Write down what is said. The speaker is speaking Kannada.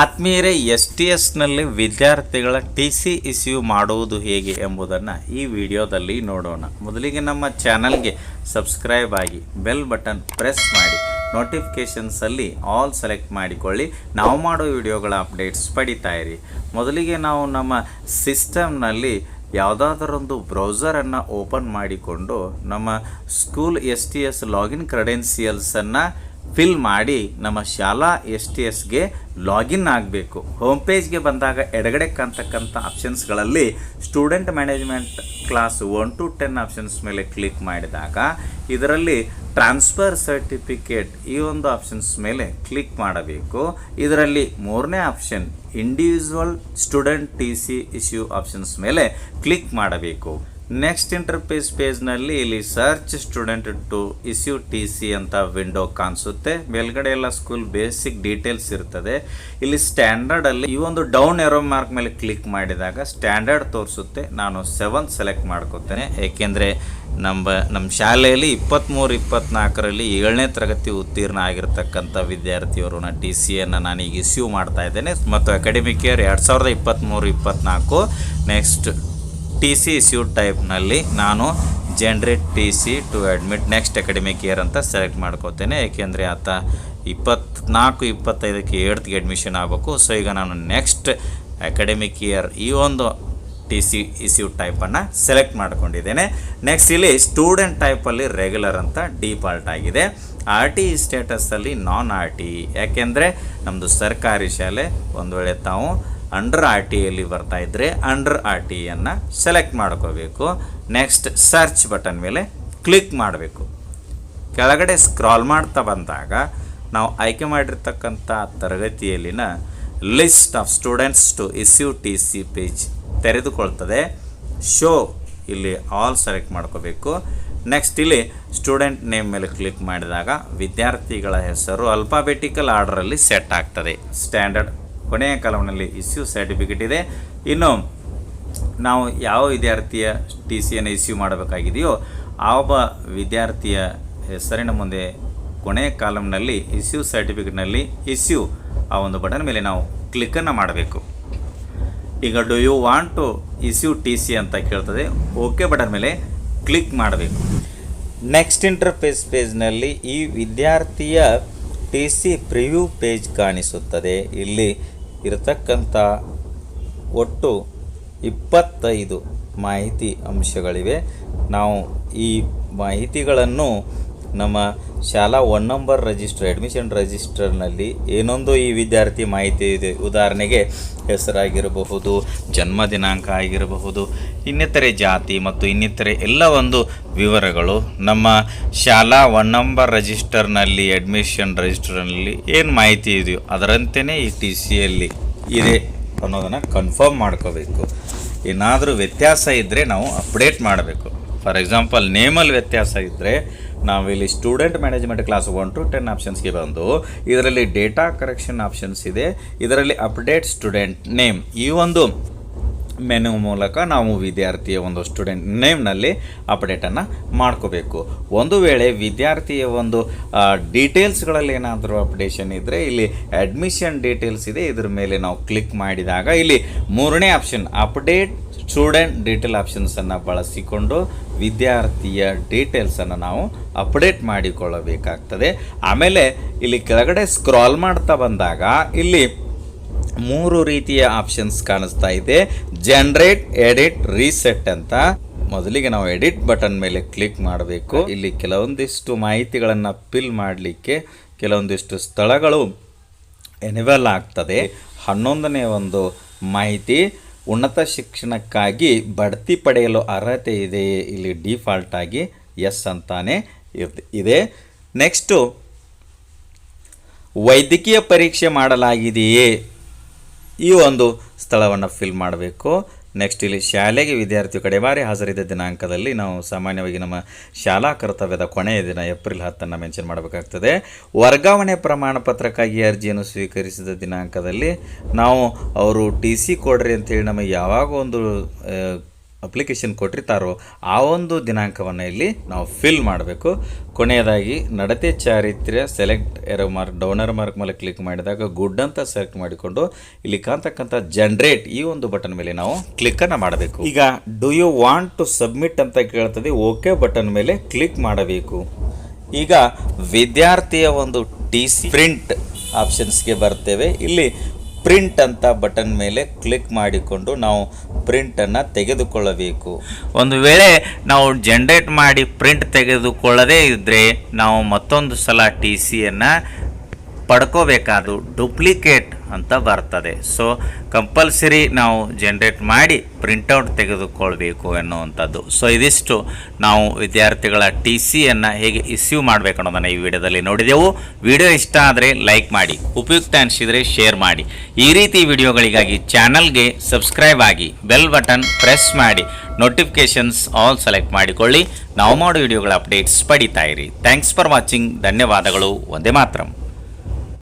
ಆತ್ಮೀಯರೇ, ಎಸ್ ಟಿ ಎಸ್ನಲ್ಲಿ ವಿದ್ಯಾರ್ಥಿಗಳ ಟಿ ಸಿ ಇಸ್ಯೂ ಮಾಡುವುದು ಹೇಗೆ ಎಂಬುದನ್ನು ಈ ವಿಡಿಯೋದಲ್ಲಿ ನೋಡೋಣ. ಮೊದಲಿಗೆ ನಮ್ಮ ಚಾನಲ್ಗೆ ಸಬ್ಸ್ಕ್ರೈಬ್ ಆಗಿ, ಬೆಲ್ ಬಟನ್ ಪ್ರೆಸ್ ಮಾಡಿ ನೋಟಿಫಿಕೇಷನ್ಸಲ್ಲಿ ಆಲ್ ಸೆಲೆಕ್ಟ್ ಮಾಡಿಕೊಳ್ಳಿ. ನಾವು ಮಾಡೋ ವಿಡಿಯೋಗಳ ಅಪ್ಡೇಟ್ಸ್ ಪಡಿತಾ ಇರಿ. ಮೊದಲಿಗೆ ನಾವು ನಮ್ಮ ಸಿಸ್ಟಮ್ನಲ್ಲಿ ಯಾವುದಾದರೊಂದು ಬ್ರೌಸರನ್ನು ಓಪನ್ ಮಾಡಿಕೊಂಡು ನಮ್ಮ school S T S login ಕ್ರೆಡೆನ್ಸಿಯಲ್ಸನ್ನು fill ಮಾಡಿ ನಮ್ಮ ಶಾಲಾ ಎಸ್ ಟಿ ಎಸ್ಗೆ ಲಾಗಿನ್ ಆಗಬೇಕು. ಹೋಮ್ ಪೇಜ್ಗೆ ಬಂದಾಗ ಎಡಗಡೆ ಕಾಣ್ತಕ್ಕಂಥ ಆಪ್ಷನ್ಸ್ಗಳಲ್ಲಿ student management class one two ten options ಮೇಲೆ ಕ್ಲಿಕ್ ಮಾಡಿದಾಗ ಇದರಲ್ಲಿ ಟ್ರಾನ್ಸ್ಫರ್ ಸರ್ಟಿಫಿಕೇಟ್ ಈ ಒಂದು ಆಪ್ಷನ್ಸ್ ಮೇಲೆ ಕ್ಲಿಕ್ ಮಾಡಬೇಕು. ಇದರಲ್ಲಿ ಮೂರನೇ option individual student T C issue options ಮೇಲೆ ಕ್ಲಿಕ್ ಮಾಡಬೇಕು. ನೆಕ್ಸ್ಟ್ ಇಂಟರ್ಫೇಸ್ ಪೇಜ್ನಲ್ಲಿ ಇಲ್ಲಿ search student to issue T C ಅಂತ ವಿಂಡೋ ಕಾಣಿಸುತ್ತೆ. ಮೇಲ್ಗಡೆ ಎಲ್ಲ ಸ್ಕೂಲ್ ಬೇಸಿಕ್ ಡೀಟೇಲ್ಸ್ ಇರ್ತದೆ. ಇಲ್ಲಿ ಸ್ಟ್ಯಾಂಡರ್ಡಲ್ಲಿ ಈ ಒಂದು ಡೌನ್ ಎರೋ ಮಾರ್ಕ್ ಮೇಲೆ ಕ್ಲಿಕ್ ಮಾಡಿದಾಗ ಸ್ಟ್ಯಾಂಡರ್ಡ್ ತೋರಿಸುತ್ತೆ. ನಾನು ಸೆವೆನ್ ಸೆಲೆಕ್ಟ್ ಮಾಡ್ಕೋತೇನೆ. ಏಕೆಂದರೆ ನಮ್ಮ ನಮ್ಮ ಶಾಲೆಯಲ್ಲಿ ಇಪ್ಪತ್ತ್ಮೂರು ಇಪ್ಪತ್ತ್ನಾಲ್ಕರಲ್ಲಿ ಏಳನೇ ತರಗತಿ ಉತ್ತೀರ್ಣ ಆಗಿರ್ತಕ್ಕಂಥ ವಿದ್ಯಾರ್ಥಿಯವರು ನಾನು ಟಿ ಸಿಯನ್ನು ಈಗ ಇಸ್ಯೂ ಮಾಡ್ತಾ ಇದ್ದೇನೆ. ಮತ್ತು ಅಕಾಡೆಮಿಕ್ ಇಯರ್ ಎರಡು ಸಾವಿರದ ಇಪ್ಪತ್ತ್ಮೂರು ಇಪ್ಪತ್ತ್ನಾಲ್ಕು ನೆಕ್ಸ್ಟ್ ಟಿ ಸಿ ಇಸ್ಯೂ ಟೈಪ್ನಲ್ಲಿ ನಾನು generate T C to admit next academic year ಅಂತ ಸೆಲೆಕ್ಟ್ ಮಾಡ್ಕೋತೇನೆ. ಏಕೆಂದರೆ ಆತ ಇಪ್ಪತ್ನಾಲ್ಕು, ಇಪ್ಪತ್ತೈದಕ್ಕೆ ಏಡ್ತ್ಗೆ ಅಡ್ಮಿಷನ್ ಆಗಬೇಕು. ಸೊ ಈಗ ನಾನು ನೆಕ್ಸ್ಟ್ ಅಕಾಡೆಮಿಕ್ ಇಯರ್ ಈ ಒಂದು ಟಿ ಸಿ ಇಸ್ಯೂ ಟೈಪನ್ನು ಸೆಲೆಕ್ಟ್ ಮಾಡ್ಕೊಂಡಿದ್ದೇನೆ. ನೆಕ್ಸ್ಟ್ ಇಲ್ಲಿ ಸ್ಟೂಡೆಂಟ್ ಟೈಪಲ್ಲಿ ರೆಗ್ಯುಲರ್ ಅಂತ ಡಿಫಾಲ್ಟ್ ಆಗಿದೆ. ಆರ್ ಟಿ ಸ್ಟೇಟಸಲ್ಲಿ ನಾನ್ ಆರ್ ಟಿ. ಯಾಕೆಂದರೆ ನಮ್ಮದು ಸರ್ಕಾರಿ ಶಾಲೆ, ಒಂದು ವೇಳೆ ತಾವು ಅಂಡರ್ ಆರ್ ಟಿ ಟಿಯಲ್ಲಿ ಬರ್ತಾ ಇದ್ದರೆ ಅಂಡರ್ ಆರ್ ಟಿಯನ್ನು ಸೆಲೆಕ್ಟ್ ಮಾಡ್ಕೋಬೇಕು. ನೆಕ್ಸ್ಟ್ ಸರ್ಚ್ ಬಟನ್ ಮೇಲೆ ಕ್ಲಿಕ್ ಮಾಡಬೇಕು. ಕೆಳಗಡೆ ಸ್ಕ್ರಾಲ್ ಮಾಡ್ತಾ ಬಂದಾಗ ನಾವು ಆಯ್ಕೆ ಮಾಡಿರ್ತಕ್ಕಂಥ ತರಗತಿಯಲ್ಲಿನ list of students to issue T C page ತೆರೆದುಕೊಳ್ತದೆ. Show ಇಲ್ಲಿ ಆಲ್ ಸೆಲೆಕ್ಟ್ ಮಾಡ್ಕೋಬೇಕು. ನೆಕ್ಸ್ಟ್ ಇಲ್ಲಿ ಸ್ಟೂಡೆಂಟ್ ನೇಮ್ ಮೇಲೆ ಕ್ಲಿಕ್ ಮಾಡಿದಾಗ ವಿದ್ಯಾರ್ಥಿಗಳ ಹೆಸರು ಅಲ್ಫಾಬೆಟಿಕಲ್ ಆರ್ಡರಲ್ಲಿ ಸೆಟ್ ಆಗ್ತದೆ. ಸ್ಟ್ಯಾಂಡರ್ಡ್ ಕೊನೆಯ ಕಾಲಮ್ನಲ್ಲಿ ಇಸ್ಯೂ ಸರ್ಟಿಫಿಕೇಟ್ ಇದೆ. ಇನ್ನು ನಾವು ಯಾವ ವಿದ್ಯಾರ್ಥಿಯ ಟಿ ಸಿಯನ್ನು ಇಸ್ಯೂ ಮಾಡಬೇಕಾಗಿದೆಯೋ ಆ ಒಬ್ಬ ವಿದ್ಯಾರ್ಥಿಯ ಹೆಸರಿನ ಮುಂದೆ ಕೊನೆಯ ಕಾಲಮ್ನಲ್ಲಿ ಇಸ್ಯೂ ಸರ್ಟಿಫಿಕೇಟ್ನಲ್ಲಿ ಇಸ್ಯೂ ಆ ಒಂದು ಬಟನ್ ಮೇಲೆ ನಾವು ಕ್ಲಿಕ್ಕನ್ನು ಮಾಡಬೇಕು. ಈಗ do you want to issue T C ಅಂತ ಕೇಳ್ತದೆ. ಓಕೆ ಬಟನ್ ಮೇಲೆ ಕ್ಲಿಕ್ ಮಾಡಬೇಕು. ನೆಕ್ಸ್ಟ್ ಇಂಟರ್ಫೇಸ್ ಪೇಜ್ನಲ್ಲಿ ಈ ವಿದ್ಯಾರ್ಥಿಯ ಟಿ ಸಿ ಪ್ರಿವ್ಯೂ ಪೇಜ್ ಕಾಣಿಸುತ್ತದೆ. ಇಲ್ಲಿ ಇರತಕ್ಕಂಥ ಒಟ್ಟು ಇಪ್ಪತ್ತೈದು ಮಾಹಿತಿ ಅಂಶಗಳಿವೆ. ನಾವು ಈ ಮಾಹಿತಿಗಳನ್ನು ನಮ್ಮ ಶಾಲಾ ಒನ್ ನಂಬರ್ ರಿಜಿಸ್ಟರ್ ಅಡ್ಮಿಷನ್ ರಿಜಿಸ್ಟರ್ನಲ್ಲಿ ಏನೊಂದು ಈ ವಿದ್ಯಾರ್ಥಿ ಮಾಹಿತಿ ಇದೆ? ಉದಾಹರಣೆಗೆ ಹೆಸರಾಗಿರಬಹುದು, ಜನ್ಮ ದಿನಾಂಕ ಆಗಿರಬಹುದು, ಇನ್ನಿತರೆ ಜಾತಿ ಮತ್ತು ಇನ್ನಿತರೆ ಎಲ್ಲ ಒಂದು ವಿವರಗಳು ನಮ್ಮ ಶಾಲಾ ಒನ್ ನಂಬರ್ ರಿಜಿಸ್ಟರ್ನಲ್ಲಿ ಅಡ್ಮಿಷನ್ ರಿಜಿಸ್ಟರ್ನಲ್ಲಿ ಏನು ಮಾಹಿತಿ ಇದೆಯೋ ಅದರಂತೆಯೇ ಈ ಟಿ ಸಿಯಲ್ಲಿ ಇದೆ ಅನ್ನೋದನ್ನು ಕನ್ಫರ್ಮ್ ಮಾಡ್ಕೋಬೇಕು. ಏನಾದರೂ ವ್ಯತ್ಯಾಸ ಇದ್ದರೆ ನಾವು ಅಪ್ಡೇಟ್ ಮಾಡಬೇಕು. ಫಾರ್ ಎಕ್ಸಾಂಪಲ್ ನೇಮಲ್ಲಿ ವ್ಯತ್ಯಾಸ ಇದ್ದರೆ ನಾವಿಲ್ಲಿ student management class one two ten ಆಪ್ಷನ್ಸ್ಗೆ ಬಂದು, ಇದರಲ್ಲಿ ಡೇಟಾ ಕರೆಕ್ಷನ್ ಆಪ್ಷನ್ಸ್ ಇದೆ, ಇದರಲ್ಲಿ ಅಪ್ಡೇಟ್ ಸ್ಟೂಡೆಂಟ್ ನೇಮ್ ಈ ಒಂದು ಮೆನು ಮೂಲಕ ನಾವು ವಿದ್ಯಾರ್ಥಿಯ ಒಂದು ಸ್ಟೂಡೆಂಟ್ ನೇಮ್ನಲ್ಲಿ ಅಪ್ಡೇಟನ್ನು ಮಾಡ್ಕೋಬೇಕು. ಒಂದು ವೇಳೆ ವಿದ್ಯಾರ್ಥಿಯ ಒಂದು ಡೀಟೇಲ್ಸ್ಗಳಲ್ಲಿ ಏನಾದರೂ ಅಪ್ಡೇಷನ್ ಇದ್ದರೆ ಇಲ್ಲಿ ಅಡ್ಮಿಷನ್ ಡೀಟೇಲ್ಸ್ ಇದೆ, ಇದ್ರ ಮೇಲೆ ನಾವು ಕ್ಲಿಕ್ ಮಾಡಿದಾಗ ಇಲ್ಲಿ ಮೂರನೇ ಆಪ್ಷನ್ ಅಪ್ಡೇಟ್ ಸ್ಟೂಡೆಂಟ್ ಡೀಟೇಲ್ ಆಪ್ಷನ್ಸನ್ನು ಬಳಸಿಕೊಂಡು ವಿದ್ಯಾರ್ಥಿಯ ಡೀಟೇಲ್ಸನ್ನು ನಾವು ಅಪ್ಡೇಟ್ ಮಾಡಿಕೊಳ್ಳಬೇಕಾಗ್ತದೆ. ಆಮೇಲೆ ಇಲ್ಲಿ ಕೆಳಗಡೆ ಸ್ಕ್ರಾಲ್ ಮಾಡ್ತಾ ಬಂದಾಗ ಇಲ್ಲಿ ಮೂರು ರೀತಿಯ ಆಪ್ಷನ್ಸ್ ಕಾಣಿಸ್ತಾ ಇದೆ. ಜನರೇಟ್ ಎಡಿಟ್ ರೀಸೆಟ್ ಅಂತ. ಮೊದಲಿಗೆ ನಾವು ಎಡಿಟ್ ಬಟನ್ ಮೇಲೆ ಕ್ಲಿಕ್ ಮಾಡಬೇಕು. ಇಲ್ಲಿ ಕೆಲವೊಂದಿಷ್ಟು ಮಾಹಿತಿಗಳನ್ನು ಫಿಲ್ ಮಾಡಲಿಕ್ಕೆ ಕೆಲವೊಂದಿಷ್ಟು ಸ್ಥಳಗಳು ಎನಿವಲ್ ಆಗ್ತದೆ. ಹನ್ನೊಂದನೇ ಒಂದು ಮಾಹಿತಿ ಉನ್ನತ ಶಿಕ್ಷಣಕ್ಕಾಗಿ ಬಡ್ತಿ ಪಡೆಯಲು ಅರ್ಹತೆ ಇದೆಯೇ? ಇಲ್ಲಿ ಡಿಫಾಲ್ಟ್ ಆಗಿ ಎಸ್ ಅಂತಾನೆ ಇದೆ. ನೆಕ್ಸ್ಟು ವೈದ್ಯಕೀಯ ಪರೀಕ್ಷೆ ಮಾಡಲಾಗಿದೆಯೇ? ಈ ಒಂದು ಸ್ಥಳವನ್ನು ಫಿಲ್ ಮಾಡಬೇಕು. ನೆಕ್ಸ್ಟ್ ಇಲ್ಲಿ ಶಾಲೆಗೆ ವಿದ್ಯಾರ್ಥಿ ಕಡೆ ಬಾರಿ ಹಾಜರಿದ್ದ ದಿನಾಂಕದಲ್ಲಿ ನಾವು ಸಾಮಾನ್ಯವಾಗಿ ನಮ್ಮ ಶಾಲಾ ಕರ್ತವ್ಯದ ಕೊನೆಯ ದಿನ ಏಪ್ರಿಲ್ ಹತ್ತನ್ನು ಮೆನ್ಷನ್ ಮಾಡಬೇಕಾಗ್ತದೆ. ವರ್ಗಾವಣೆ ಪ್ರಮಾಣ ಪತ್ರಕ್ಕಾಗಿ ಅರ್ಜಿಯನ್ನು ಸ್ವೀಕರಿಸಿದ ದಿನಾಂಕದಲ್ಲಿ ನಾವು ಅವರು ಟಿ ಸಿ ಕೊಡ್ರಿ ಅಂತೇಳಿ ನಮಗೆ ಯಾವಾಗ ಒಂದು ಅಪ್ಲಿಕೇಶನ್ ಕೊಟ್ಟಿರ್ತಾರೋ ಆ ಒಂದು ದಿನಾಂಕವನ್ನು ಇಲ್ಲಿ ನಾವು ಫಿಲ್ ಮಾಡಬೇಕು. ಕೊನೆಯದಾಗಿ, ನಡತೆ ಚಾರಿತ್ರ್ಯ select arrow mark down arrow mark ಮೇಲೆ ಕ್ಲಿಕ್ ಮಾಡಿದಾಗ ಗುಡ್ ಅಂತ ಸೆಲೆಕ್ಟ್ ಮಾಡಿಕೊಂಡು, ಇಲ್ಲಿ ಕಾಣ್ತಕ್ಕಂಥ ಜನರೇಟ್ ಈ ಒಂದು ಬಟನ್ ಮೇಲೆ ನಾವು ಕ್ಲಿಕ್ಕನ್ನು ಮಾಡಬೇಕು. ಈಗ do you want to submit ಅಂತ ಕೇಳ್ತದೆ ಓಕೆ ಬಟನ್ ಮೇಲೆ ಕ್ಲಿಕ್ ಮಾಡಬೇಕು. ಈಗ, ವಿದ್ಯಾರ್ಥಿಯ ಒಂದು ಟಿ ಸಿ ಪ್ರಿಂಟ್ ಆಪ್ಷನ್ಸ್ಗೆ ಬರ್ತೇವೆ. ಇಲ್ಲಿ ಪ್ರಿಂಟ್ ಅಂತ ಬಟನ್ ಮೇಲೆ ಕ್ಲಿಕ್ ಮಾಡಿಕೊಂಡು ನಾವು ಪ್ರಿಂಟನ್ನು ತೆಗೆದುಕೊಳ್ಳಬೇಕು. ಒಂದು ವೇಳೆ ನಾವು ಜನ್ರೇಟ್ ಮಾಡಿ ಪ್ರಿಂಟ್ ತೆಗೆದುಕೊಳ್ಳದೇ ಇದ್ದರೆ ನಾವು ಮತ್ತೊಂದು ಸಲ ಟಿ ಸಿಯನ್ನು ಪಡ್ಕೋಬೇಕಾದ್ರು ಡೂಪ್ಲಿಕೇಟ್ ಅಂತ ಬರ್ತದೆ. ಸೊ ಕಂಪಲ್ಸರಿ ನಾವು ಜನ್ರೇಟ್ ಮಾಡಿ ಪ್ರಿಂಟೌಟ್ ತೆಗೆದುಕೊಳ್ಬೇಕು ಎನ್ನುವಂಥದ್ದು. ಸೊ ಇದಿಷ್ಟು ನಾವು ವಿದ್ಯಾರ್ಥಿಗಳ ಟಿ ಸಿಯನ್ನು ಹೇಗೆ ಇಸ್ಯೂ ಮಾಡಬೇಕು ಅನ್ನೋದನ್ನು ಈ ವಿಡಿಯೋದಲ್ಲಿ ನೋಡಿದೆವು. ವಿಡಿಯೋ ಇಷ್ಟ ಆದರೆ ಲೈಕ್ ಮಾಡಿ, ಉಪಯುಕ್ತ ಅನಿಸಿದರೆ ಶೇರ್ ಮಾಡಿ. ಈ ರೀತಿ ವಿಡಿಯೋಗಳಿಗಾಗಿ ಚಾನಲ್ಗೆ ಸಬ್ಸ್ಕ್ರೈಬ್ ಆಗಿ ಬೆಲ್ ಬಟನ್ ಪ್ರೆಸ್ ಮಾಡಿ ನೋಟಿಫಿಕೇಷನ್ಸ್ ಆಲ್ ಸೆಲೆಕ್ಟ್ ಮಾಡಿಕೊಳ್ಳಿ. ನಾವು ಮಾಡೋ ವಿಡಿಯೋಗಳ ಅಪ್ಡೇಟ್ಸ್ ಪಡಿತಾ ಇರಿ. ಥ್ಯಾಂಕ್ಸ್ ಫಾರ್ ವಾಚಿಂಗ್ ಧನ್ಯವಾದಗಳು. ಒಂದೇ ಮಾತ್ರಂ.